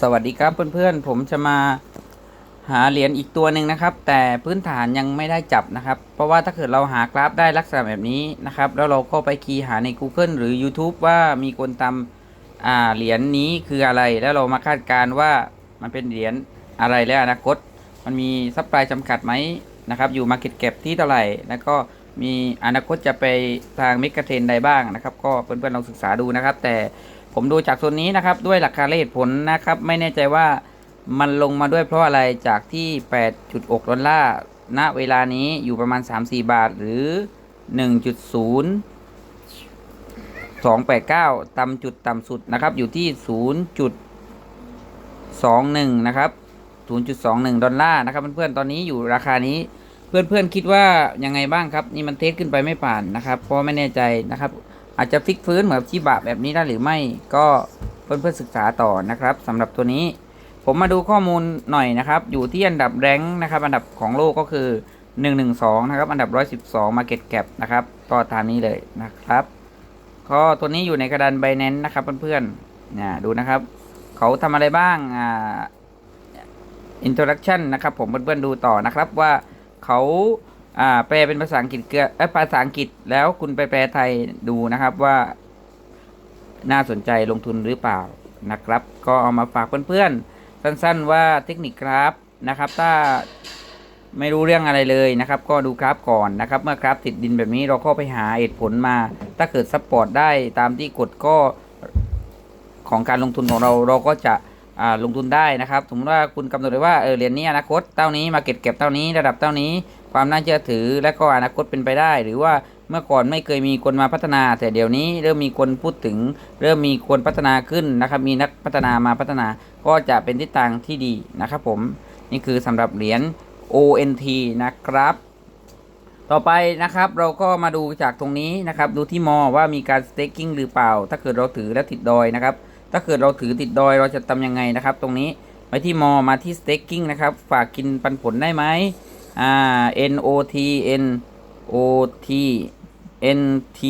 สวัสดีครับเพื่อนๆ ผมจะมาหาเหรียญอีกตัวหนึ่งนะครับ แต่พื้นฐานยังไม่ได้จับนะครับ เพราะว่าถ้าเกิดเราหากราฟได้ลักษณะแบบนี้นะครับ แล้วเราก็ไปคีย์หาใน Google หรือ YouTube ว่ามีคนทำเหรียญนี้คืออะไร แล้วเรามาคาดการว่ามันเป็นเหรียญอะไรและอนาคต มันมีซัพพลายจำกัดไหมนะครับ อยู่มาเก็ตเก็บที่เท่าไหร่ แล้วก็มีอนาคตจะไปทางมิกเทรนใดบ้างนะครับ ก็เพื่อนๆลองศึกษาดูนะครับ แต่ ผมดูจากโซนนี้นะครับด้วยหลักการและเหตุผลนะครับ ไม่แน่ใจว่ามันลงมาด้วยเพราะอะไรจากที่ 8.6 ดอลลาร์ณเวลานี้อยู่ประมาณ 3-4 บาทหรือ 1.0 289 ต่ำจุดต่ำสุดนะครับ อยู่ที่ 0.21 นะครับ 0.21 ดอลลาร์นะครับเพื่อนๆ ตอนนี้อยู่ราคานี้ เพื่อนๆ คิดว่ายังไงบ้างครับ นี่มันเทสขึ้นไปไม่ผ่านนะครับ เพราะไม่แน่ใจนะครับ อาจจะฟิกฟื้นเหมือนชิบะแบบนี้ได้หรือไม่ก็เพื่อนๆศึกษาต่อนะครับสำหรับตัวนี้ ผมมาดูข้อมูลหน่อยนะครับ อยู่ที่อันดับแรงนะครับ อันดับของโลกก็คือ 112 นะครับ อันดับ 112 Market Cap นะครับก็ตามนี้เลยนะครับก็ตัวนี้อยู่ในกระดาน b บ n a n c e นะครับเพื่อนๆเนี่ยดูนะครับ เขาทำอะไรบ้างอ่า introduction นะครับ ผมเพื่อนๆดูต่อนะครับว่าเขา อ่า แปลเป็นภาษาอังกฤษเกือภาษาอังกฤษแล้วคุณไปแปลไทยดูนะครับว่าน่าสนใจลงทุนหรือเปล่านะครับ ก็เอามาฝากเพื่อนๆ สั้นๆว่าเทคนิคกราฟนะครับ ถ้าไม่รู้เรื่องอะไรเลยนะครับ ก็ดูกราฟก่อนนะครับ เมื่อกราฟติดดินแบบนี้เราก็ไปหาเหตุผลมา ถ้าเกิดซัพพอร์ตได้ตามที่กดก็ของการลงทุนของเราเราก็จะลงทุนได้นะครับ สมมติว่าคุณกำหนดไว้ว่าเออเหรียญนี้อนาคตเท่านี้มาเก็บเก็บเท่านี้ระดับเท่านี้ ความน่าเชื่อถือ และก็อนาคตเป็นไปได้ หรือว่าเมื่อก่อนไม่เคยมีคนมาพัฒนา แต่เดี๋ยวนี้เริ่มมีคนพูดถึง เริ่มมีคนพัฒนาขึ้นนะครับ มีนักพัฒนามาพัฒนา ก็จะเป็นทิศทางที่ดีนะครับผมนี่คือสำหรับเหรียญ ONT นะครับ ต่อไปนะครับเราก็มาดูจากตรงนี้นะครับ ดูที่มอว่ามีการ staking หรือเปล่า ถ้าเกิดเราถือและติดดอยนะครับ ถ้าเกิดเราถือติดดอยเราจะทำยังไงนะครับ ตรงนี้ไปที่มอมาที่ staking นะครับ ฝากกินปันผลได้ไหม อ่า NOT NOT NT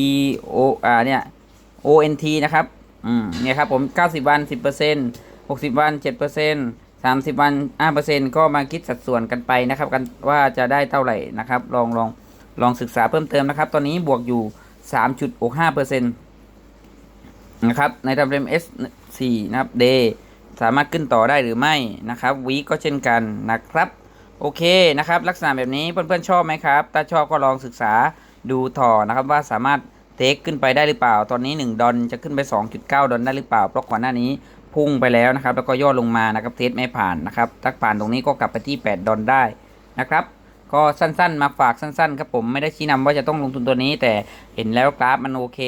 O อ่าเนี่ย ONT นะครับ อืม เนี่ยครับผม 90 วัน 10% 60 วัน 7% 30 วัน5%ก็มาคิดสัดส่วนกันไปนะครับ กันว่าจะได้เท่าไหร่นะครับ ลองลองลองศึกษาเพิ่มเติมนะครับ ตอนนี้บวกอยู่ 3.65%นะครับ ในทำเรม S4 นะครับ Day สามารถขึ้นต่อได้หรือไม่นะครับ วีก็เช่นกันนะครับ โอเคนะครับ ลักษณะแบบนี้เพื่อนๆชอบไหมครับ ถ้าชอบก็ลองศึกษาดูต่อนะครับว่าสามารถเทคขึ้นไปได้หรือเปล่า ตอนนี้ 1 ดอลจะขึ้นไป 2.9 ดอลได้หรือเปล่า เพราะก่อนหน้านี้พุ่งไปแล้วนะครับ แล้วก็ย่อลงมานะครับ เทสไม่ผ่านนะครับถ้าผ่านตรงนี้ก็กลับไปที่ 8 ดอลได้นะครับ ก็สั้นๆ มาฝากสั้นๆ ครับผม ไม่ได้ชี้นำว่าจะต้องลงทุนตัวนี้ แต่เห็นแล้วกราฟมันโอเค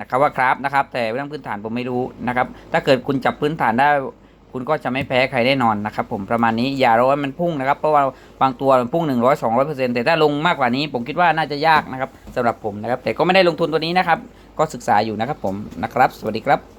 นะครับว่ากราฟนะครับ แต่เรื่องพื้นฐานผมไม่รู้นะครับ ถ้าเกิดคุณจับพื้นฐานได้ คุณก็จะไม่แพ้ใครแน่นอนนะครับผมประมาณนี้อย่ารอให้มันพุ่งนะครับเพราะว่าบางตัวมันพุ่ง 100 200เปอร์เซ็นต์แต่ถ้าลงมากกว่านี้ ผมคิดว่าน่าจะยากนะครับสำหรับผมนะครับแต่ก็ไม่ได้ลงทุนตัวนี้นะครับก็ศึกษาอยู่นะครับผมนะครับ สวัสดีครับ